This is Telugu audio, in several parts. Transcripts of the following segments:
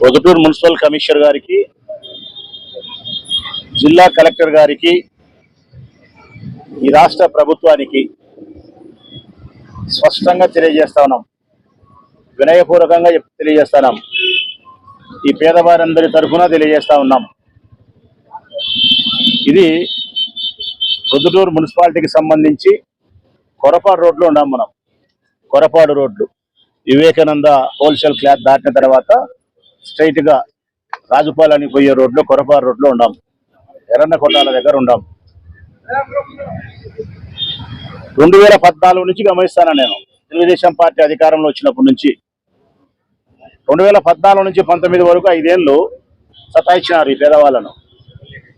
పొదుటూరు మున్సిపల్ కమిషనర్ గారికి జిల్లా కలెక్టర్ గారికి ఈ రాష్ట్ర ప్రభుత్వానికి స్పష్టంగా తెలియజేస్తా ఉన్నాం. వినయపూర్వకంగా తెలియజేస్తున్నాం ఈ పేదవారందరి తరఫున తెలియజేస్తా ఉన్నాం. ఇది పొద్దుటూరు మున్సిపాలిటీకి సంబంధించి కొరపాడు రోడ్లో ఉన్నాం మనం. కొరపాడు రోడ్లు. వివేకానంద హోల్సేల్ క్లాత్ దాటిన తర్వాత స్ట్రైట్గా రాజుపాలని పోయే రోడ్లో కొరపాడు రోడ్లో ఉన్నాం ఎర్రన్న కొట్టాల దగ్గర ఉన్నాం రెండు వేల పద్నాలుగు నుంచి గమనిస్తాను నేను? తెలుగుదేశం పార్టీ అధికారంలో వచ్చినప్పటి నుంచి. రెండు వేల పద్నాలుగు నుంచి పంతొమ్మిది వరకు ఐదేళ్ళు సతాయించినారు ఈ పేదవాళ్ళను.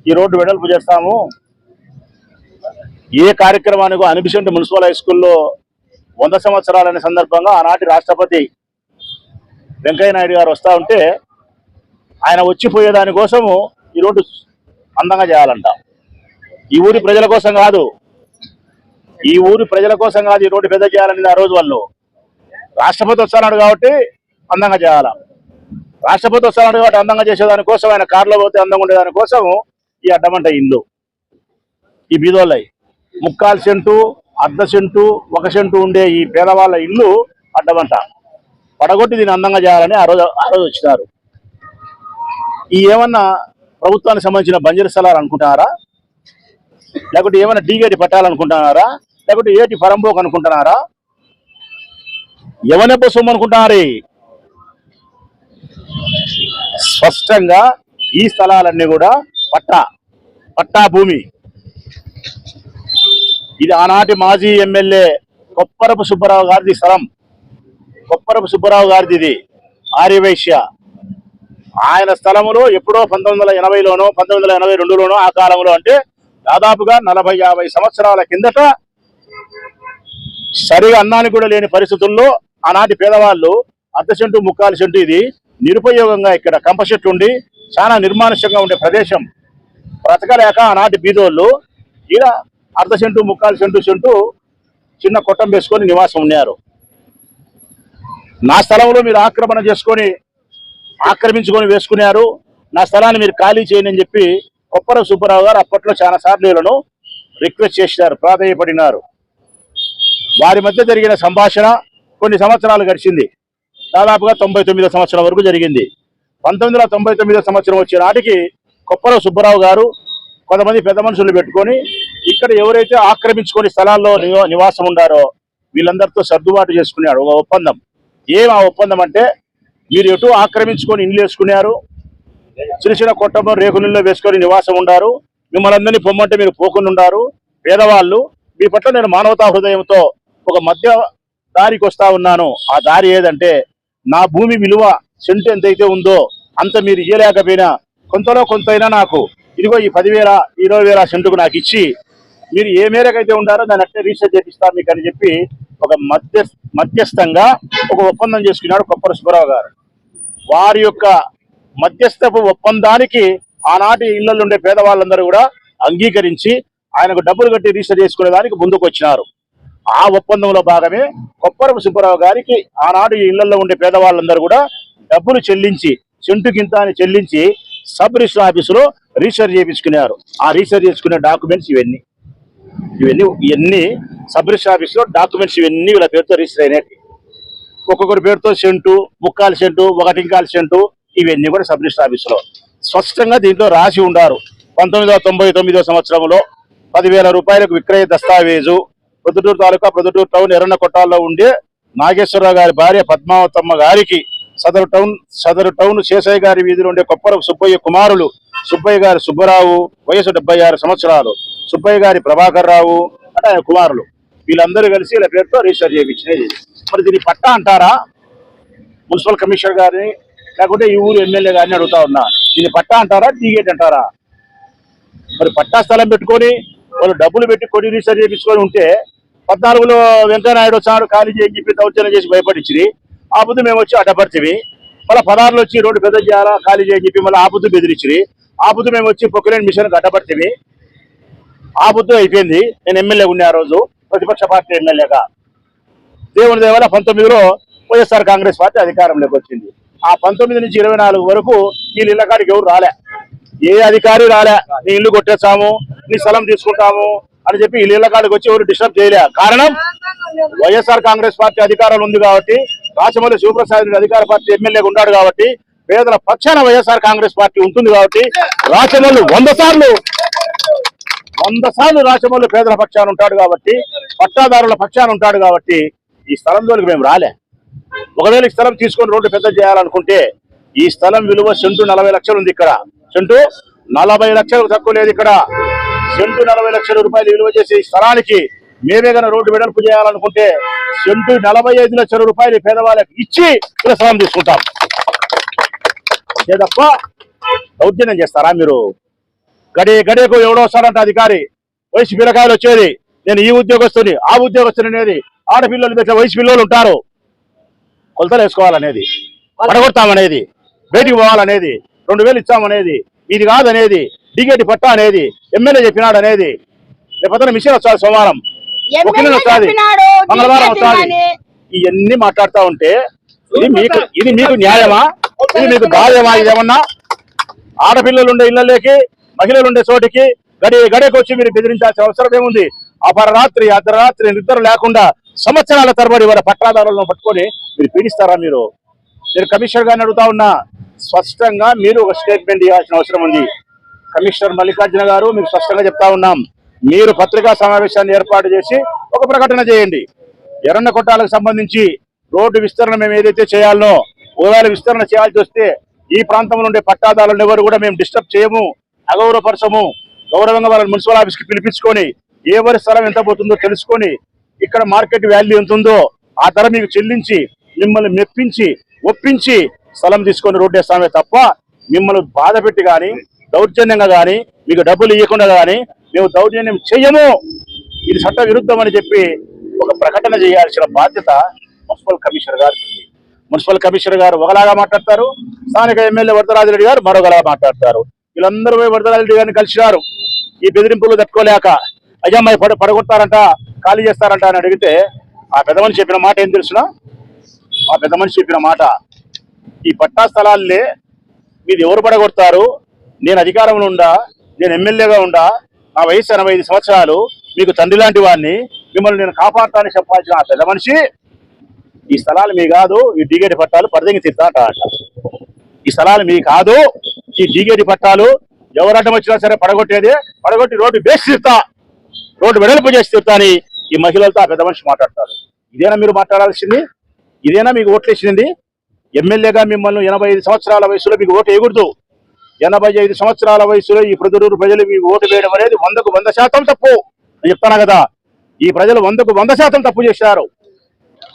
ఈ రోడ్డు వెడల్పు చేస్తాము. ఏ కార్యక్రమానికి అనిపిసెంట్ మున్సిపల్ హై స్కూల్లో వంద సంవత్సరాలనే సందర్భంగా ఆనాటి రాష్ట్రపతి వెంకయ్య నాయుడు గారు వస్తూ ఉంటే ఆయన వచ్చిపోయే దానికోసము ఈ రోడ్డు అందంగా చేయాలంట. ఈ ఊరి ప్రజల కోసం కాదు ఈ ఊరి ప్రజల కోసం కాదు ఈ రోడ్డు పెద్ద చేయాలని ఆ రోజు వాళ్ళు. రాష్ట్రపతి వస్తున్నాడు కాబట్టి అందంగా చేయాల? రాష్ట్రపతి వస్తున్నాడు కాబట్టి అందంగా చేసేదాని కోసం ఆయన కారులో పోతే అందంగా ఉండేదానికోసం ఈ అడ్డమంట ఇల్లు ఈ బీదోళ్ళై ముక్కాల్ సెంటు అర్ధ సెంటు ఒక సెంటు ఉండే ఈ పేదవాళ్ళ ఇల్లు అడ్డమంట పడగొట్టి దీన్ని అందంగా చేయాలని ఆ రోజు ఆ రోజు వచ్చినారు. ఈ ఏమన్నా ప్రభుత్వానికి సంబంధించిన బంజరు స్థలాలు అనుకుంటున్నారా? లేకుంటే ఏమైనా డీగేటి పట్టాలనుకుంటున్నారా? లేకుంటే ఏటి పరంబోక్ అనుకుంటున్నారా? ఎవరి సొమ్ము అనుకుంటున్నారే? స్పష్టంగా ఈ స్థలాలన్నీ కూడా పట్టా పట్టా భూమి. ఇది ఆనాటి మాజీ ఎమ్మెల్యే కొప్పరపు సుబ్బారావు గారిది స్థలం. కొప్పరపు సుబ్బారావు గారిది ఇది ఆర్యవైశ్య. ఆయన స్థలములో ఎప్పుడో పంతొమ్మిది వందల ఎనభైలోనో పంతొమ్మిది వందల ఎనభై రెండులోనో ఆ కాలంలో అంటే దాదాపుగా నలభై యాభై సంవత్సరాల కిందట సరిగా అన్నానికి కూడా లేని పరిస్థితుల్లో ఆనాటి పేదవాళ్ళు అర్ధ సెంటు ముక్కాలు సెంటు ఇది నిరుపయోగంగా ఇక్కడ కంప చెట్టు ఉండి చాలా నిర్మానుష్యంగా ఉండే ప్రదేశం. బ్రతకలేక ఆనాటి బీదోళ్ళు ఇలా అర్ధ సెంటు ముక్కాలు సెంటు సెంటు చిన్న కొట్టం వేసుకొని నివాసం ఉన్నారు. నా స్థలంలో మీరు ఆక్రమణ చేసుకొని ఆక్రమించుకొని వేసుకున్నారు. నా స్థలాన్ని మీరు ఖాళీ చేయండి అని చెప్పి కొప్పర సుబ్బారావు గారు అప్పట్లో చాలా సార్లు వీళ్ళను రిక్వెస్ట్ చేసినారు ప్రాధాన్యపడినారు వారి మధ్య జరిగిన సంభాషణ కొన్ని సంవత్సరాలు గడిచింది. దాదాపుగా తొంభై తొమ్మిదో సంవత్సరం వరకు జరిగింది. పంతొమ్మిది వందల తొంభై సంవత్సరం వచ్చే నాటికి కొప్పర సుబ్బారావు గారు కొంతమంది పెద్ద మనుషులు పెట్టుకొని ఇక్కడ ఎవరైతే ఆక్రమించుకొని స్థలాల్లో నివా- నివాసం ఉండారో వీళ్ళందరితో సర్దుబాటు చేసుకున్నాడు. ఒక ఒప్పందం. ఏం ఆ ఒప్పందం అంటే మీరు ఎటు ఆక్రమించుకొని ఇండ్లు వేసుకున్నారు చిన్న చిన్న కొట్టము రేకులలో వేసుకొని నివాసం ఉండారు మిమ్మల్ని అందరినీ పొమ్మంటే మీరు పోకుండా ఉండారు పేదవాళ్ళు మీ పట్ల నేను మానవతా హృదయంతో ఒక మధ్య దారికి వస్తా ఉన్నాను. ఆ దారి ఏదంటే నా భూమి విలువ సెంటు ఎంతైతే ఉందో అంత మీరు ఇయ్యలేకపోయినా కొంతలో కొంతైనా నాకు ఇదిగో ఈ పదివేల ఇరవై వేల సెంటుకు నాకు ఇచ్చి మీరు ఏ మేరకైతే ఉండారో దాన్ని అట్టే రీసెర్చ్ చేపిస్తాను మీకు అని చెప్పి ఒక మధ్య మధ్యస్థంగా ఒక ఒప్పందం చేసుకున్నాడు కొప్పర సుబ్బారావు గారు. వారి యొక్క మధ్యస్థపు ఒప్పందానికి ఆనాటి ఇళ్ళలో ఉండే పేదవాళ్ళందరూ కూడా అంగీకరించి ఆయనకు డబ్బులు కట్టి రిజిస్టర్ చేసుకునే దానికి ముందుకు వచ్చినారు ఆ ఒప్పందంలో భాగమే కొప్పరపు సుబ్బారావు గారికి ఆనాడు ఈ ఇళ్ళలో ఉండే పేదవాళ్ళందరూ కూడా డబ్బులు చెల్లించి సెంటు కింత అని చెల్లించి సబ్ రిజిస్టర్ ఆఫీసులో రిజిస్టర్ చేయించుకున్నారు. ఆ రిజిస్టర్ చేసుకునే డాక్యుమెంట్స్ ఇవన్నీ. ఇవన్నీ ఇవన్నీ సబ్ రిజిస్టర్ ఆఫీసులో డాక్యుమెంట్స్ ఇవన్నీ వీళ్ళ పేరుతో రిజిస్టర్ అయినట్టు ఒక్కొక్కరి పేరుతో సెంటు ముక్కాలు సెంటు ఒకటి ఇంకాలు సెంటు ఇవన్నీ కూడా సబ్ రిజిస్టర్ ఆఫీసులో. స్పష్టంగా దీంట్లో రాసి ఉండారు. పంతొమ్మిది తొంభై తొమ్మిదో సంవత్సరంలో పదివేల రూపాయలకు విక్రయ దస్తావేజు. ప్రొద్దుటూరు తాలూకా ప్రొద్దుటూరు టౌన్ ఎర్రన్న కొట్టాల్లో ఉండే నాగేశ్వరరావు గారి భార్య పద్మావతమ్మ గారికి సదరు టౌన్ సదరు టౌన్ శేషయ్య గారి వీధిలో ఉండే కొప్పర సుబ్బయ్య కుమారులు సుబ్బయ్య గారి సుబ్బరావు వయసు డెబ్బై ఆరు సంవత్సరాలు. సుబ్బయ్య గారి ప్రభాకర్ రావు అంటే ఆయన కుమారులు. వీళ్ళందరూ కలిసి వీళ్ళ పేరుతో రిజిస్టర్ చేయించినది మరి దీన్ని పట్టా అంటారా? మున్సిపల్ కమిషనర్ గారిని లేకుంటే ఈ ఊరు ఎమ్మెల్యే గారిని అడుగుతా ఉన్నా. దీన్ని పట్టా అంటారా టీగేట్ అంటారా? మరి పట్టా స్థలం పెట్టుకొని వాళ్ళు డబ్బులు పెట్టి కొని రీసెర్చ్ చేయించుకొని ఉంటే పద్నాలుగులో వెంకయ్యనాయుడు వచ్చాడు ఖాళీ చేసి చెప్పి దౌర్జన్యం చేసి భయపడించి ఆ బుద్ధి మేము వచ్చి అడ్డపరిచివి మళ్ళీ పదహారులో వచ్చి రోడ్డు పెద్ద చేయాలా ఖాళీ చేయని చెప్పి మళ్ళీ ఆ బుద్ధి బెదిరించి ఆ బుద్ధి మేము వచ్చి పొక్కిలేని మిషన్కి అడ్డపరిచివి ఆ బుద్ధి అయిపోయింది. నేను ఎమ్మెల్యే ఉండే ఆ రోజు ప్రతిపక్ష పార్టీ ఎమ్మెల్యేగా. దేవుని దేవాల పంతొమ్మిదిలో వైఎస్ఆర్ కాంగ్రెస్ పార్టీ అధికారంలోకి వచ్చింది. ఆ పంతొమ్మిది నుంచి ఇరవై నాలుగు వరకు వీళ్ళు ఇళ్ళ కాడికి ఎవరు రాలే. ఏ అధికారి రాలే. నీ ఇల్లు కొట్టేస్తాము నీ స్థలం తీసుకుంటాము అని చెప్పి వీళ్ళ కాడికి వచ్చి ఎవరు డిస్టర్బ్ చేయలే. కారణం వైఎస్ఆర్ కాంగ్రెస్ పార్టీ అధికారంలో ఉంది కాబట్టి రాచమల్లి శివప్రసాద్ రెడ్డి అధికార పార్టీ ఎమ్మెల్యేగా ఉన్నాడు కాబట్టి పేదల పక్షాన వైఎస్ఆర్ కాంగ్రెస్ పార్టీ ఉంటుంది కాబట్టి రాచమల్లు వంద సార్లు వంద సార్లు రాచమల్లు పేదల పక్షాన ఉంటాడు కాబట్టి పట్టాదారుల పక్షాన ఉంటాడు కాబట్టి ఈ స్థలంలోకి మేము రాలే. ఒకవేళ ఈ స్థలం తీసుకొని రోడ్డు పెద్ద చేయాలనుకుంటే ఈ స్థలం విలువ సెంటు నలభై లక్షలు ఉంది ఇక్కడ. సెంటు నలభై లక్షలకు తక్కువ లేదు ఇక్కడ. సెంటు నలభై లక్షల రూపాయలు విలువ చేసే ఈ స్థలానికి మేమే గన రోడ్డు వెడల్పు చేయాలనుకుంటే సెంటు నలభై ఐదు లక్షల రూపాయలు పేదవాళ్ళకి ఇచ్చి ప్రసారం తీసుకుంటాం. లేదప్ప దౌర్జన్యం చేస్తారా మీరు? గడే గడేకు ఎవడో వస్తాడంట అధికారి. వయసు పిల్లకాయలు వచ్చేది. నేను ఈ ఉద్యోగస్తుని ఆ ఉద్యోగస్తుని అనేది ఆడపిల్లలు పెట్టే వయసు పిల్లలు ఉంటారు. కొలతలు వేసుకోవాలనేది పడగొడతామనేది బయటికి పోవాలనేది రెండు వేలు ఇచ్చామనేది ఇది కాదనేది డిగేటి పట్టా అనేది ఎమ్మెల్యే చెప్పినాడు అనేది లేకపోతే మిషన్ వచ్చారు సోమవారం. మంగళవారం వస్తుంది ఇవన్నీ మాట్లాడుతూ ఉంటే ఇది మీకు ఇది మీకు న్యాయమా? ఇది మీకు గాయమా? ఇదేమన్నా? ఆడపిల్లలు ఉండే ఇళ్ళలోకి మహిళలు ఉండే చోటికి గడి గడికి వచ్చి మీరు బెదిరించాల్సిన అవసరం ఏముంది? అపరరాత్రి అర్ధరాత్రి నిద్ర లేకుండా సంవత్సరాల తరబడి వారి పట్టాదారులను పట్టుకొని మీరు పీడిస్తారా మీరు? నేను కమిషనర్ గారిని అడుగుతా ఉన్నా. స్పష్టంగా మీరు ఒక స్టేట్మెంట్ ఇవ్వాల్సిన అవసరం ఉంది. కమిషనర్ మల్లికార్జున గారు మీకు స్పష్టంగా చెప్తా ఉన్నాం. మీరు పత్రికా సమావేశాన్ని ఏర్పాటు చేసి ఒక ప్రకటన చేయండి. ఎర్రన్న కొట్టాలకు సంబంధించి రోడ్డు విస్తరణ మేము ఏదైతే చేయాలనో ఒకవేళ విస్తరణ చేయాల్సి వస్తే ఈ ప్రాంతంలో ఉండే పట్టాదారులను ఎవరు కూడా మేము డిస్టర్బ్ చేయము అగౌరవపరచము గౌరవంగా వాళ్ళని మున్సిపల్ ఆఫీస్కి పిలిపించుకొని ఎవరి స్థలం ఎంత పోతుందో తెలుసుకొని ఇక్కడ మార్కెట్ వాల్యూ ఎంత ఉందో ఆ ధర మీకు చెల్లించి మిమ్మల్ని మెప్పించి ఒప్పించి స్థలం తీసుకొని రోడ్డు వేస్తామే తప్ప మిమ్మల్ని బాధ పెట్టి కానీ దౌర్జన్యంగా కానీ మీకు డబ్బులు ఇవ్వకుండా కానీ మేము దౌర్జన్యం చెయ్యము ఇది చట్ట విరుద్ధం అని చెప్పి ఒక ప్రకటన చేయాల్సిన బాధ్యత మున్సిపల్ కమిషనర్ గారికి ఉంది మున్సిపల్ కమిషనర్ గారు ఒకలాగా మాట్లాడతారు స్థానిక ఎమ్మెల్యే వరదరాజిరెడ్డి గారు మరొకలాగా మాట్లాడతారు. వీళ్ళందరూ పోయి వరదరాజిరెడ్డి గారిని కలిసినారు. ఈ బెదిరింపులు తట్టుకోలేక అయ్యమ్మాయి పడ పడగొడతారంట ఖాళీ చేస్తారంట అని అడిగితే ఆ పెద్ద మనిషి చెప్పిన మాట ఏం తెలుసునా? ఆ పెద్ద మనిషి చెప్పిన మాట ఈ పట్టా స్థలాల్లే మీది ఎవరు పడగొడతారు? నేను అధికారంలో ఉండా నేను ఎమ్మెల్యేగా ఉండా నా వయసు ఎనభై ఐదు సంవత్సరాలు మీకు తండ్రి లాంటి వాడిని మిమ్మల్ని నేను కాపాడతానని చెప్పాల్సిన ఆ పెద్ద మనిషి ఈ స్థలాలు మీ కాదు ఈ డీగేటి పట్టాలు పరిదంగి తిట్టాట అంట ఈ స్థలాలు మీ కాదు ఈ డీగేటి పట్టాలు ఎవరడ్డం వచ్చినా సరే పడగొట్టేది పడగొట్టి రోడ్డు బేసి తిడతా రోడ్డు వెడల్పు చేసి తిడతా అని ఈ మహిళలతో ఆ పెద్ద మనిషి మాట్లాడతారు. ఇదేనా మీరు మాట్లాడాల్సింది? ఇదేనా మీకు ఓట్లేసింది ఎమ్మెల్యేగా మిమ్మల్ని ఎనభై ఐదు సంవత్సరాల వయసులో మీకు ఓటు వేయకూడదు. ఎనభై ఐదు సంవత్సరాల వయసులో ఈ ప్రజలూరు ప్రజలు మీకు ఓటు వేయడం అనేది వందకు వంద శాతం తప్పు. చెప్తాను కదా? ఈ ప్రజలు వందకు వంద శాతం తప్పు చేశారు.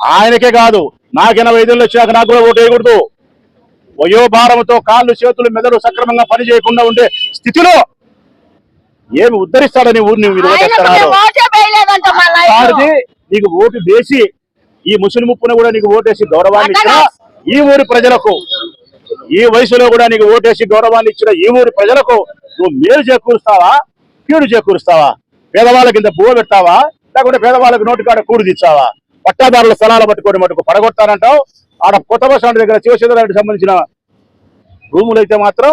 ఆయనకే కాదు నాకు ఎనభై ఐదులో వచ్చాక నాకు కూడా ఓటు వేయకూడదు. వయోభారంతో కాళ్ళు చేతులు మెదడు సక్రమంగా పని చేయకుండా ఉండే స్థితిలో ఏమి ఉద్ధరిస్తాడని ఊరిని మీరు నీకు ఓటు వేసి ఈ ముసలి ముప్పున కూడా నీకు ఓటేసి గౌరవాన్ని ఈ ఊరి ప్రజలకు ఈ వయసులో కూడా నీకు ఓటేసి గౌరవాన్ని ఇచ్చిన ఈ ఊరి ప్రజలకు నువ్వు మేలు చేకూరుస్తావా? కీడు చేకూరుస్తావా? పేదవాళ్ళకి ఇంత పువ్వు పెట్టావా లేకుంటే పేదవాళ్ళకి నోటు కాడ కూడు తీసావా పట్టాదారుల స్థలాలు పట్టుకొని మటుకు పడగొట్టారంటావు ఆడ కొత్త బస్ స్టాండ్ దగ్గర శివచంద్రారెడ్డి సంబంధించిన భూములు అయితే మాత్రం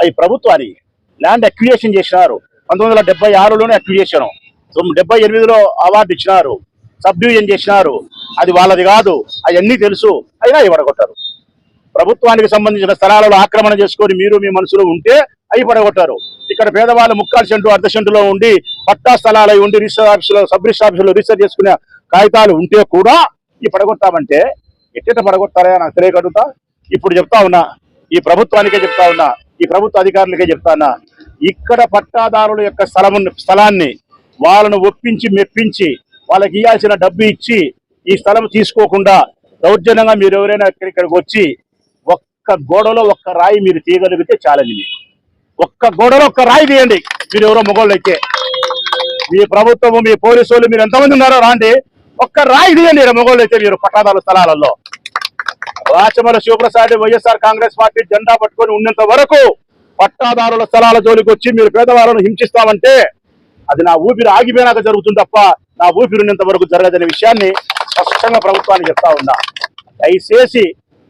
అవి ప్రభుత్వానికి ల్యాండ్ అక్విజేషన్ చేసినారు. పంతొమ్మిది వందల డెబ్బై ఆరులోనే అక్విజేషన్. డెబ్బై ఎనిమిదిలో అవార్డు ఇచ్చినారు. సబ్ డివిజన్ చేసినారు. అది వాళ్ళది కాదు. అవన్నీ తెలుసు. అయినా ఇవ్వడగొట్టారు. ప్రభుత్వానికి సంబంధించిన స్థలాలలో ఆక్రమణ చేసుకొని మీరు మీ మనసులో ఉంటే అవి పడగొట్టారు. ఇక్కడ పేదవాళ్ళు ముక్కాలు సెంటు అర్ధ సెంటులో ఉండి పట్టా స్థలాలు ఉండి రిజిస్టర్ ఆఫీసులో సబ్ రిజిస్టర్ ఆఫీసులో రిజిస్టర్ చేసుకునే కాగితాలు ఉంటే కూడా ఈ పడగొట్టామంటే ఎట్టెట పడగొట్టారా నాకు తెలియకడుగుతా. ఇప్పుడు చెప్తా ఉన్నా ఈ ప్రభుత్వానికే చెప్తా ఉన్నా ఈ ప్రభుత్వ అధికారులకే చెప్తా ఉన్నా ఇక్కడ పట్టాదారుల యొక్క స్థలం స్థలాన్ని వాళ్ళను ఒప్పించి మెప్పించి వాళ్ళకి ఇవ్వాల్సిన డబ్బు ఇచ్చి ఈ స్థలం తీసుకోకుండా దౌర్జన్యంగా మీరు ఎవరైనా ఇక్కడికి వచ్చి ఒక్క గోడలో ఒక్క రాయి మీరు తీయగలిగితే చాలండి మీకు. ఒక్క గోడలో ఒక్క రాయి తీయండి. మీరు ఎవరో మొగోళ్ళు అయితే. మీ ప్రభుత్వము మీ పోలీసు వాళ్ళు మీరు ఎంతమంది ఉన్నారో రాండి. ఒక్క రాయి తీయండి మొగోళ్ళు అయితే మీరు పట్టాదారు స్థలాలలో. రాచమల శివప్రసాద్ వైఎస్ఆర్ కాంగ్రెస్ పార్టీ జెండా పట్టుకొని ఉన్నంత వరకు పట్టాదారుల స్థలాల జోలికి వచ్చి మీరు పేదవాళ్ళను హింసిస్తామంటే అది నా ఊపిరి ఆగిపోయినాక జరుగుతుంది తప్ప నా ఊపిరి ఉన్నంత వరకు జరగదనే విషయాన్ని స్పష్టంగా ప్రభుత్వానికి చెప్తా ఉన్నా. దయచేసి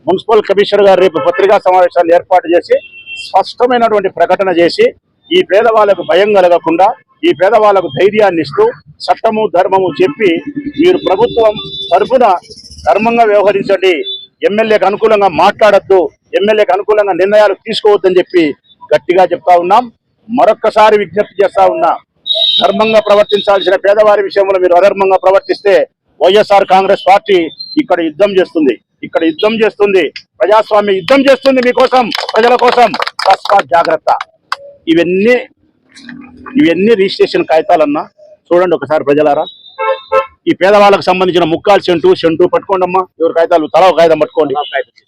మున్సిపల్ కమిషనర్ గారు రేపు పత్రికా సమావేశాలు ఏర్పాటు చేసి స్పష్టమైనటువంటి ప్రకటన చేసి ఈ పేదవాళ్ళకు భయం కలగకుండా ఈ పేదవాళ్ళకు ధైర్యాన్ని ఇస్తూ చట్టము ధర్మము చెప్పి మీరు ప్రభుత్వం తరఫున ధర్మంగా వ్యవహరించండి. ఎమ్మెల్యేకి అనుకూలంగా మాట్లాడద్దు. ఎమ్మెల్యేకి అనుకూలంగా నిర్ణయాలు తీసుకోవద్దని చెప్పి గట్టిగా చెప్తా ఉన్నాం. మరొక్కసారి విజ్ఞప్తి చేస్తా ఉన్నా ధర్మంగా ప్రవర్తించాల్సిన పేదవారి విషయంలో మీరు అధర్మంగా ప్రవర్తిస్తే వైఎస్ఆర్ కాంగ్రెస్ పార్టీ ఇక్కడ యుద్ధం చేస్తుంది. ఇక్కడ యుద్ధం చేస్తుంది. ప్రజాస్వామ్య యుద్ధం చేస్తుంది మీకోసం ప్రజల కోసం. తస్మాత్ జాగ్రత్త. ఇవన్నీ ఇవన్నీ రిజిస్ట్రేషన్ కాగితాలన్నా. చూడండి ఒకసారి ప్రజలారా. ఈ పేదవాళ్ళకు సంబంధించిన ముక్కాలు సెంటు సెంటు పట్టుకోండి అమ్మా ఎవరు కాగితాలు? తల ఒక కాగితం పట్టుకోండి.